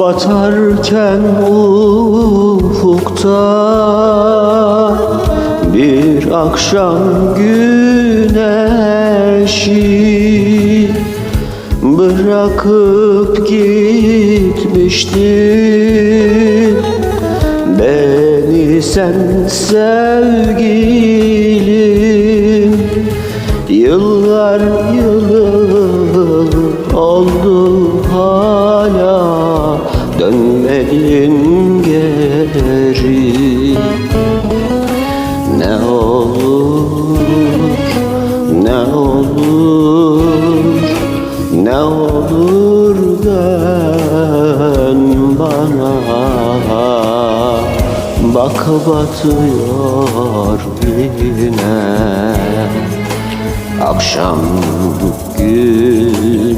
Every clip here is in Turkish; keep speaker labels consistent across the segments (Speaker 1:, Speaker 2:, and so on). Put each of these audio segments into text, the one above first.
Speaker 1: Batarken ufukta bir akşam güneşi bırakıp gitmiştin beni sen sevgilim Ne olur ne olur ne olur dön bana. Bak batıyor yine Akşam güneşi.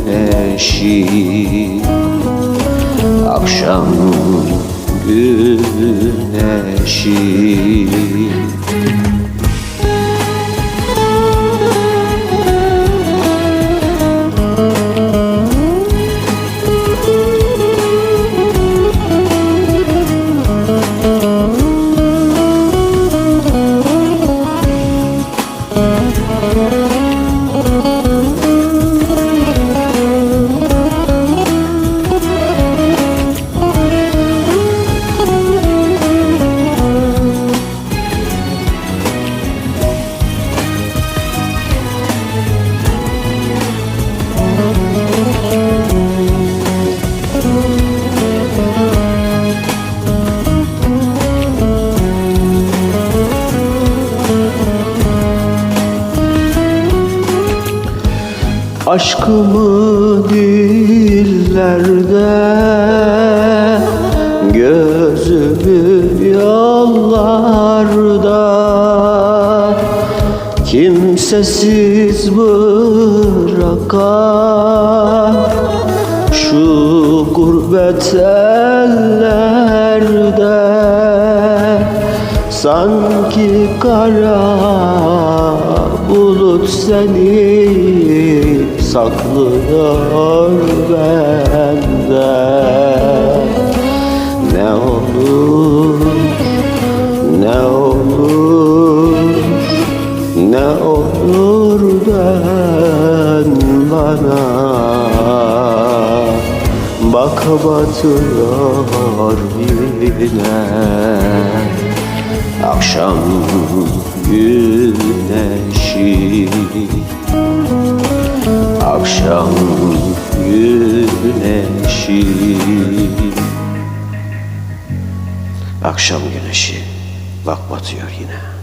Speaker 1: Akşam güneşi Aşkımı dillerde Gözümü yollarda. Kimsesiz bırakan Şu gurbet ellerde Sanki kara bulut seni saklıyor bende. Ne olur, ne olur, ne olur dön bana. Bak batıyor yine. Akşam güneşi Akşam güneşi Bak batıyor yine